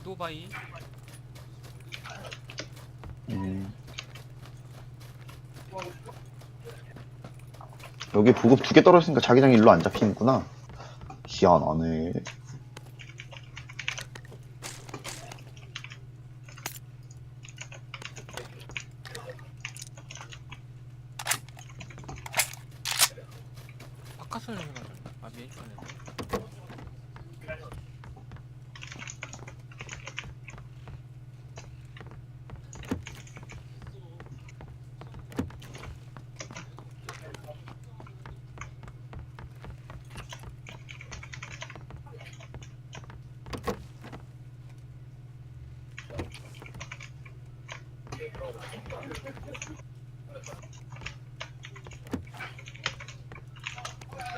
이도바이 음. 여기 보급 두 개 떨어졌으니까 자기장이 일로 안 잡히는구나. 희한하네. 바깥을 내가아 메인 쪽에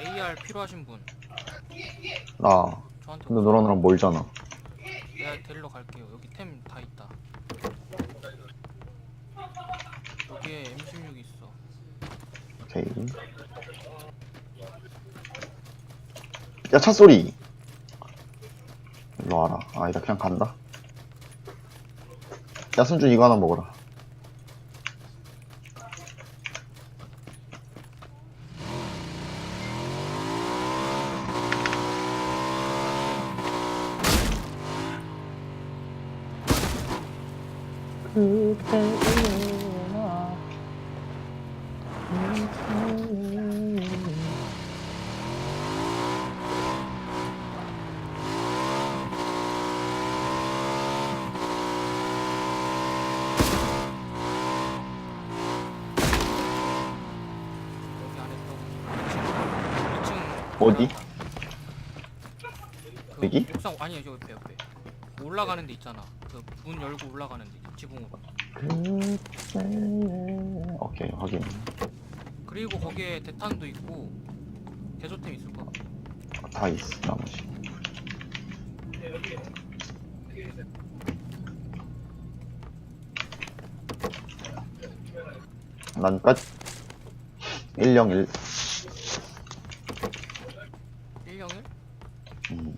AR 필요하신 분 나. 저한테 근데 너랑 나랑 멀잖아. 내가 데리러 갈게요. 여기 템 다 있다. 여기에 M16 있어. 오케이. 야, 차 소리. 일로 와라. 아니다, 그냥 간다. 야, 순준 이거 하나 먹어라. 어디? 그 여기? 옥상 아니요 저 옆에 옆에. 올라가는 데 있잖아. 그 문 열고 올라가는 데 지붕으로. 오케이, 확인. 그리고 거기에 대탄도 있고 대조템 있을 거야. 다 있어, 나머지. 난 끝. 101. 101? 음,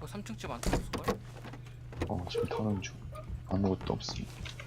그 3층 집 안에 없을 걸? 어, 지금 타는 중. 아무것도. 뭐야?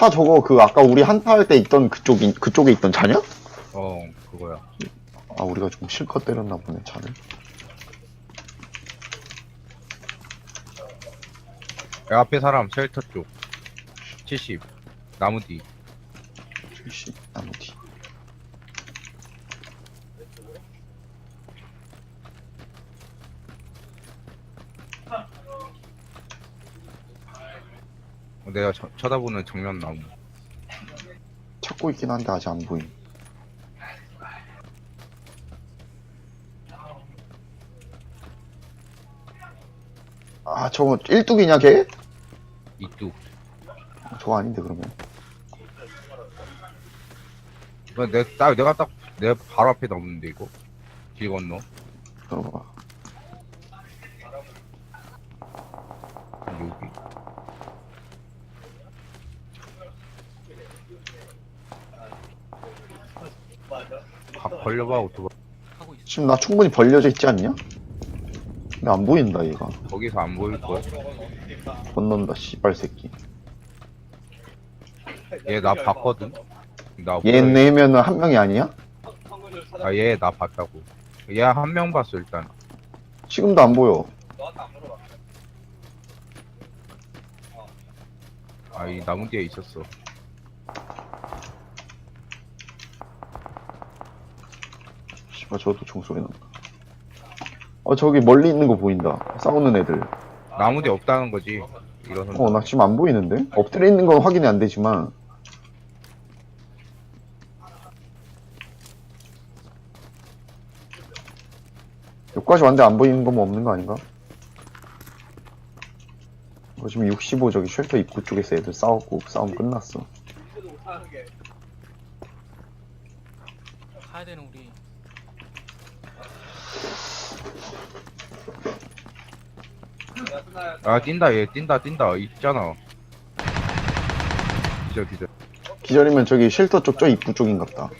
차 저거 그 아까 우리 한타 할 때 있던 그쪽 그쪽에 있던 차냐? 어, 그거야. 아 우리가 좀 실컷 때렸나 보네 차를. 야, 앞에 사람 쉘터 쪽. 70. 나무 뒤. 70 나무 뒤. 내가 저- 쳐다보는 정면 나무. 찾고 있긴 한데 아직 안 보임. 아 저거 1뚝이냐 걔? 이뚝. 저거 아닌데 그러면 내, 딱, 내가 딱, 내 바로 앞에 넘는데, 이거. 길 건너. 들어봐 여기. 가, 걸려봐, 오토바이. 하고 있어. 지금 나 충분히 벌려져 있지 않냐? 근데 안 보인다 얘가 거기서 안 보일걸? 건넌다 씨발 새끼 얘 나 봤거든? 나 얘네면은 한 명이 아니야? 아, 얘나 봤다고. 얘 한 명 봤어, 일단. 지금도 안 보여 아, 이 나무 뒤에 있었어. 씨발 저것도 총소리 난다 어 저기 멀리 있는 거 보인다 싸우는 애들 나무 뒤에 없다는 거지. 이런 어 나 지금 안 보이는데? 엎드려 있는 건 확인이 안 되지만 여기까지 왔는데 안 보이는 거뭐 없는 거 아닌가? 어, 지금 65 저기 쉘터 입구 쪽에서 애들 싸웠고 싸움 끝났어 가야 되는 우리. 아, 뛴다, 얘 뛴다, 뛴다. 있잖아. 기절, 기절. 기절이면 저기 쉘터 쪽 저 입구 쪽인갑다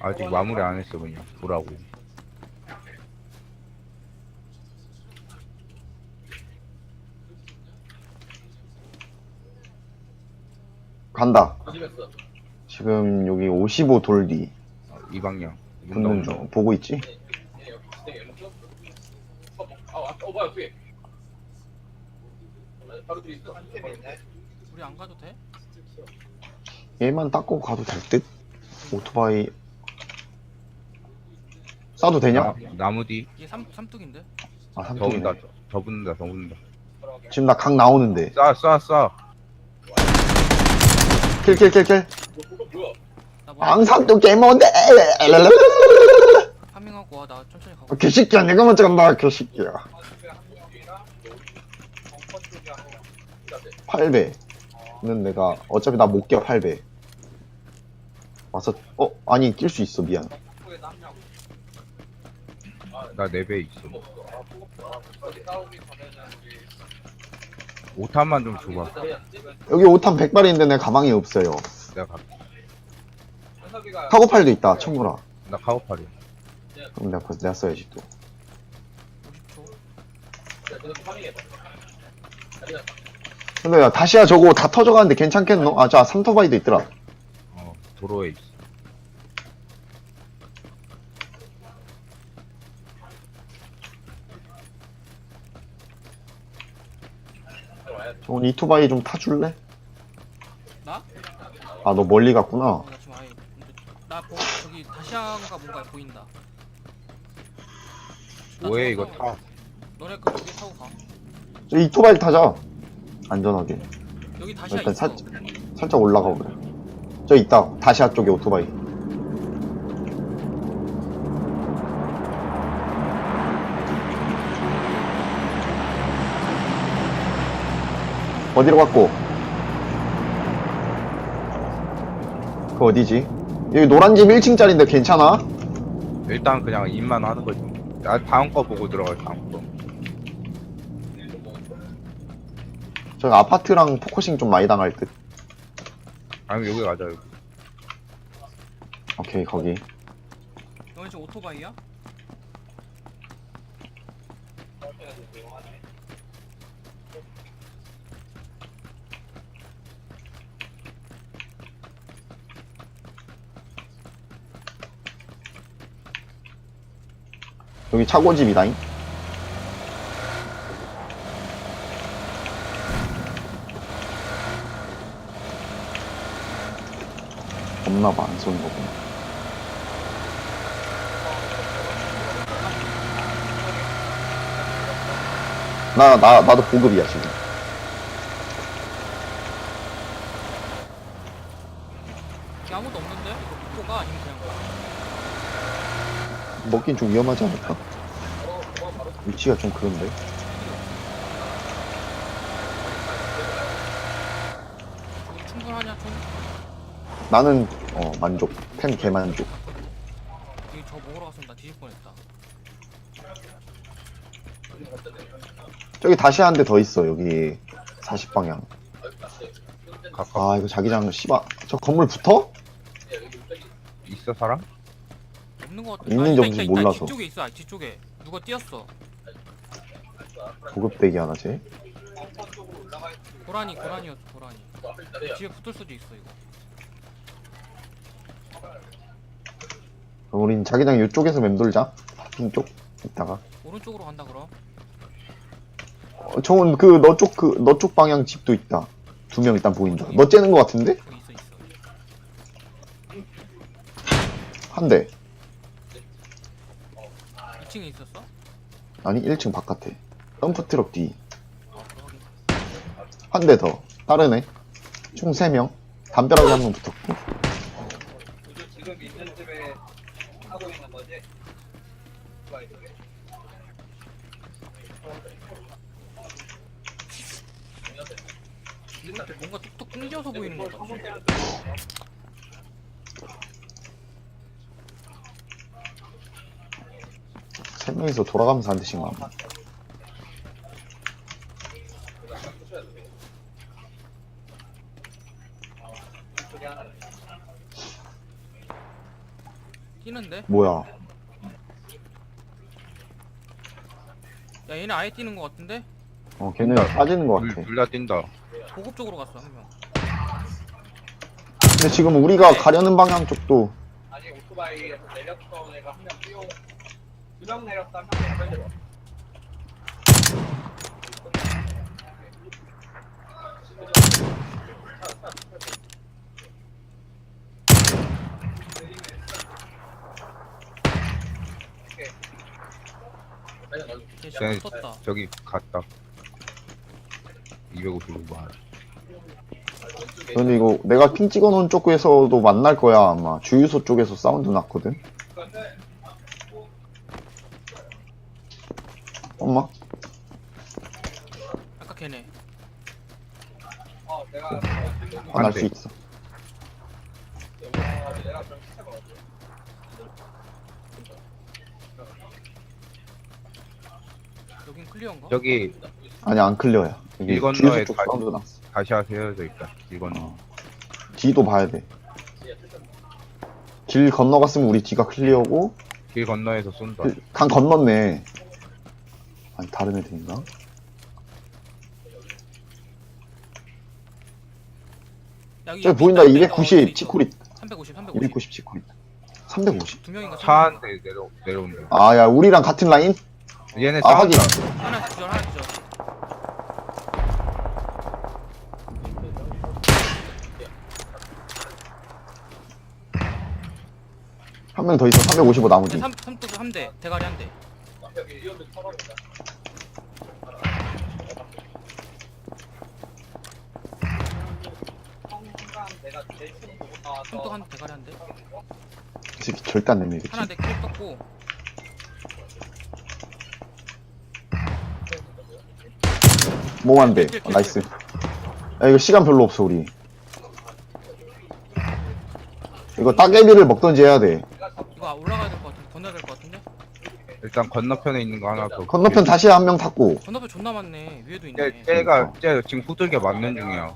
아직 마무리 안 했어, 그냥. 보라고. 간다 지금 여기 55 돌 뒤 이 방향. 붙는 중 보고 있지? 우리 안 가도 돼? 얘만 닦고 가도 될 듯? 오토바이 싸도 되냐? 나, 나무 뒤. 얘 삼, 삼뚝인데? 아더 3뚝이네 더 붙는다, 더 붙는다. 지금 나각 나오는데 쏴, 쏴, 쏴. 킬킬킬킬 나 뭐, 앙상도 개몬데 파밍하고 와. 나 천천히 가고. 개새끼야 내가 먼저 간다 개새끼야 8배는 내가 어차피 나 못 껴 8배 와서 어 아니 낄 수 있어 미안 나 4배 있어. 5탄만 좀 줘봐. 여기 5탄 100발인데 내 가방이 없어요 내가 갈게. 카고팔도 있다 청구라 나 카고팔이. 그럼 내가 그래서 내가 써야지 또 50초. 근데 야 다시야 저거 다 터져가는데 괜찮겠노? 아자 삼토바이도 있더라 어, 도로에 있어. 저건 이토바이 좀 타줄래? 나? 아 너 멀리 갔구나 어, 나 지금 아예. 나 보, 저기 다시아가 뭔가 보인다. 나 뭐해, 이거 타. 너네 그 여기 타고 가. 저 이토바이 타자 안전하게 여기 다시아 일단. 사- 살짝 올라가 보래 저 있다 다시아 쪽에 오토바이 어디로 갔고? 그 어디지? 여기 노란 집 1층짜리인데 괜찮아? 일단 그냥 입만 하는 거지. 나 다음 거 보고 들어갈 다음 거. 저 아파트랑 포커싱 좀 많이 당할 듯 아니면 여기 가자, 여기. 오케이 거기 너네 지금 오토바이야? 여기 차고집이다잉 없나봐 안 쏘는 거구나 나, 나, 나도 보급이야 지금 여기 아무도 없는데? 이거 믿고 가? 아니면 그냥 가? 먹긴 좀 위험하지 않을까? 위치가 좀 그런데. 충분하냐 총? 나는 어 만족. 템 개만족. 이거 저 먹으러 갔으면 나 뒤질 뻔했다 저기 다시 한 대 더 있어 여기 40방향. 가까 아 이거 자기장 씨발 저 건물 붙어? 있어 사람? 없는 거 같아 있는지 없는지 있다. 몰라서. 뒤쪽에 있어 아, 뒤쪽에 누가 뛰었어 고급대기 하나 쟤. 고라니 고라니였어 고라니 뒤에 붙을 수도 있어 이거 그럼 우린 자기장 이쪽에서 맴돌자. 파킹 쪽 이따가. 오른쪽으로 간다 그럼 어, 저건 그너 쪽 그 너 쪽 방향 집도 있다. 두 명 일단 보인다. 너 째는 거 같은데? 있어 있어 한 대. 2층에 있었어? 아니 1층 바깥에. 덤프 트럭 뒤. 한 대 더. 다르네. 총 3명. 담벼락에 한 명 붙었고. 지금 있는 집에 하고 있는 거지? 이것도 뭔가 툭툭 끊겨서 보이는 것 같아 세 명이서 돌아가면서 한 대씩 맞 뛰는데? 뭐야. 야 얘네 아예 뛰는 것 같은데? 어, 걔는 빠지는 거 같아. 둘 다 뛴다 고급 쪽으로 갔어 한 명 근데 지금 우리가 가려는 방향 쪽도 아니 오토바이에서 내렸던 애가 한 명 뛰어 두명 내렸다 한명 걔 샷 떴다. 저기 갔다. 255 만. 근데 이거 내가 핑 찍어놓은 쪽에서도 만날 거야 아마. 주유소 쪽에서 사운드 났거든? 엄마? 아까 걔네. 어 내가 안할안수 돼. 있어 내가 그럼 시체 먹었지 여긴 클리어인가? 저기 아니 안 클리어야. 여기 길 주유소 건너에 쪽 다- 사운드 났어. 다시 하세요 저 있다 이건 어. 뒤도 봐야 돼 길 건너갔으면 우리 뒤가 클리어고 길 건너에서 쏜다. 그, 강 건넜네. 아니 다른 애들인가? 여기 저기 보인다. 290 치코리. 350 350 290 치코리. 350 두 명인가 차 한 대 내려 내려온다 아야 우리랑 같은 라인? 얘네 아 싸운다. 하나 기절 하나 기절. 한 명 더 있어. 355 나무 뒤3 3뚝 3대. 대가리 한대. 순간 내가 대충 보고 나와서 3뚝 한 대가리 한대. 절대 안 내밀겠지 하나 내킬 떴고 몽환대 킬, 킬, 어, 나이스. 야 이거 시간 별로 없어 우리. 이거 따개비를 먹던지 해야 돼. 이거 올라가야 될 것 같은데 건너야 될 것 같은데? 일단 건너편에 있는 거 하나 더 건너편 다시 한 명 탔고. 건너편 존나 많네. 위에도 쟤, 있네. 쟤가 쟤 지금 후들겨 맞는 중이야.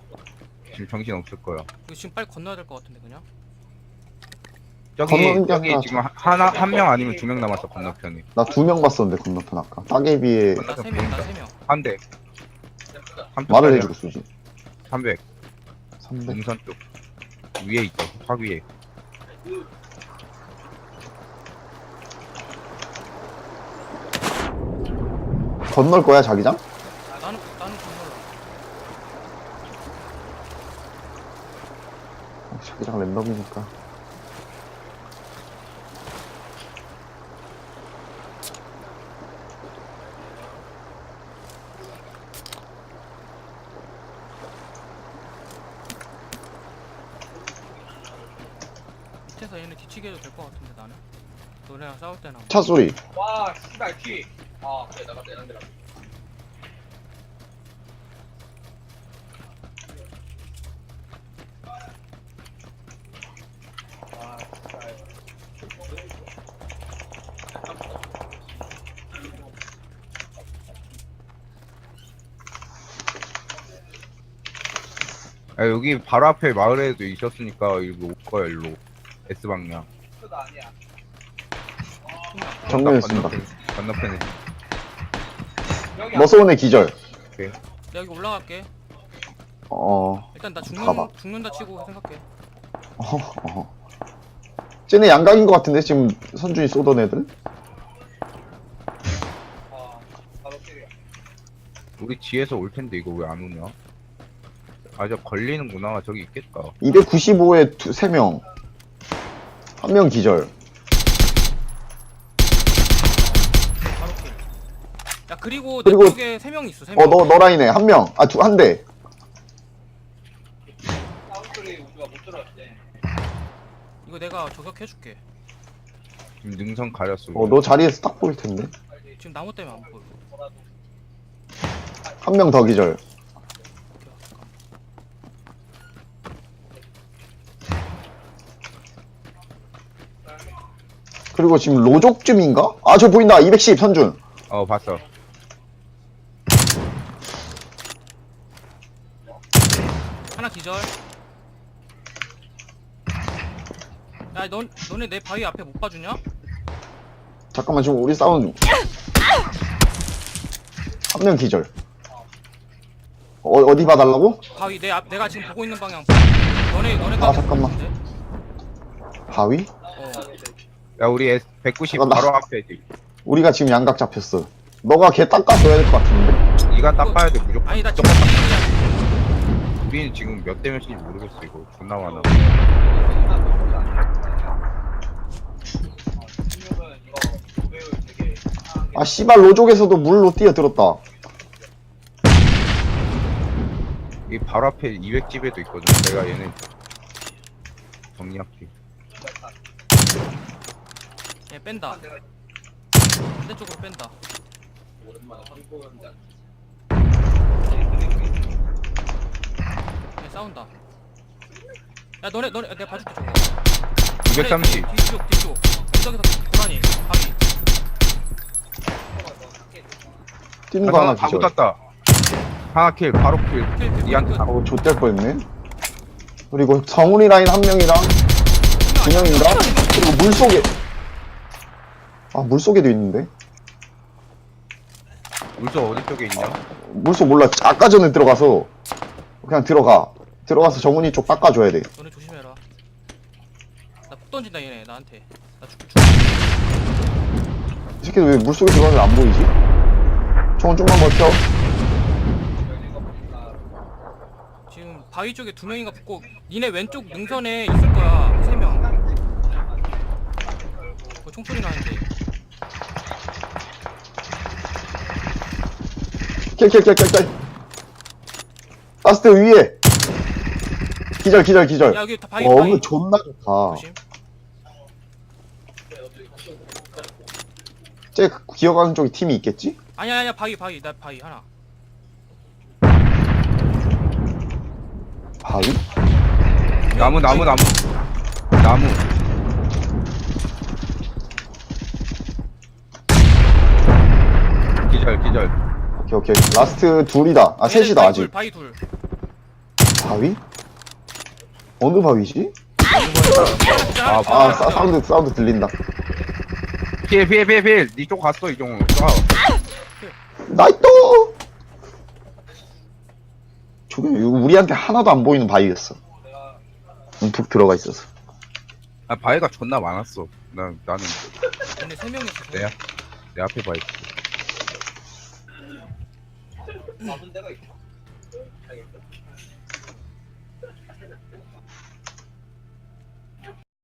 지금 정신 없을 거야. 이거 지금 빨리 건너야 될 것 같은데 그냥? 저기 건너는 게 저기 아니라 지금 하나 한 명 아니면 두 명 남았어 건너편에 나 두 명 봤었는데 건너편 아까. 따개비에 나세명나 세명. 한 대 말을 해주고 쏘지 300 300 음선 쪽. 위에 있다 확 위에. 건널 거야 자기장? 나는 나는 건너라 어, 자기장 랜덤이니까 얘네 뒤치게 해도 될 것 같은데 나는 너네랑 싸울 때나 차 소리. 와 씨발 뒤. 아 그래 나가 내는 데라. 아 씨발. 아, 여기 바로 앞에 마을에도 있었으니까 일로 올 거야 일로 S 방향. 정면했습니다. 건너편에 머서원의 기절. 내가 여기 올라갈게 어, 일단 나 죽는, 가봐. 죽는다 치고 생각해 어, 어. 쟤네 양각인 것 같은데 지금 선준이 쏘던 애들? 우리 뒤에서 올 텐데 이거 왜 안 오냐? 아, 저 걸리는구나. 저기 있겠다. 295에 두, 3명. 한 명 기절. 바로 킬. 야 그리고, 그리고- 내 쪽에 세 명 있어 세 어, 명. 너, 너 라인에 한 명. 아, 두, 한 대. 이거 내가 저격해줄게 지금 능선 가렸어. 어, 너 자리에서 딱 보일 텐데. 지금 나무 때문에 안 보여 한 명 더 기절. 그리고 지금 로족쯤인가? 아, 저 보인다. 210 선준. 어, 봤어. 하나 기절 야 넌, 너네 내 바위 앞에 못 봐주냐? 잠깐만, 지금 우리 싸우는 중. 한 명 기절. 어, 어디 봐달라고? 바위 내 앞, 내가 지금 보고 있는 방향 너네 너네가 아, 잠깐만. 바위? 어 야, 우리 S 190 잠깐만. 바로 앞에지. 우리가 지금 양각 잡혔어. 너가 걔 닦아줘야 될 것 같은데. 네가 닦아야 돼, 무조건. 아니 나 지금 무조건 닦- 이- 우리는 지금 몇 대 몇인지 모르겠어, 이거. 존나 많아. 아, 씨발, 로족에서도 물로 뛰어들었다. 이 바로 앞에 200집에도 있거든. 내가 얘네 정리할게. 얘 뺀다 반대쪽으로 뺀다 얘 싸운다 야 너네 너네 내가 봐줄게 저거 230. 그래, 뒤쪽 뒤쪽 뒤쪽에서 고라니 바위 뛰는 거 하나 아, 다 기절. 붙었다. 하나 킬, 바로 킬. 킬, 킬, 니한테 킬. 다 어, 좆될 뻔했네. 그리고 정훈이 라인 한 명이랑 두 명인가? 그리고 물 속에. 아, 물 속에도 있는데? 물소 어디 쪽에 있냐? 물속 몰라. 아까 전에 들어가서 그냥 들어가. 들어가서 정훈이 쪽 닦아줘야 돼. 너네 조심해라 나 폭 던진다 얘네 나한테 나 죽고 죽이 새끼들 왜 물 속에 들어가면 안 보이지? 정훈 좀만 버텨. 지금 바위 쪽에 두 명인가 붙고 니네 왼쪽 능선에 있을 거야 세 명 그 총소리 나는데 킬킬킬킬킬. 라스트 위에. 기절 기절 기절. 야 여기 다 바위 어, 바위 존나 좋다. 조심 쟤 기어가는 쪽에 팀이 있겠지? 아니야 아니야 바위 바위 나 바위 하나 바위? 나무, 나무, 나무. 나무. 기절, 기절. 오케이 오케이. 라스트 둘이다. 아 셋이다 바위 아직. 둘, 바위 둘 바위? 어느 바위지? 아, 아 사, 사운드 사운드 들린다. 피해, 피해, 피해, 피해. 니쪽 갔어, 이종. 쏴. 나이또. 저게 이거 우리한테 하나도 안 보이는 바위였어. 움푹 들어가 있어서. 아, 바위가 존나 많았어. 나, 나는 얘네 세 명이 있어 내, 내 앞에 바위. 남은 데가 있어. 알겠어.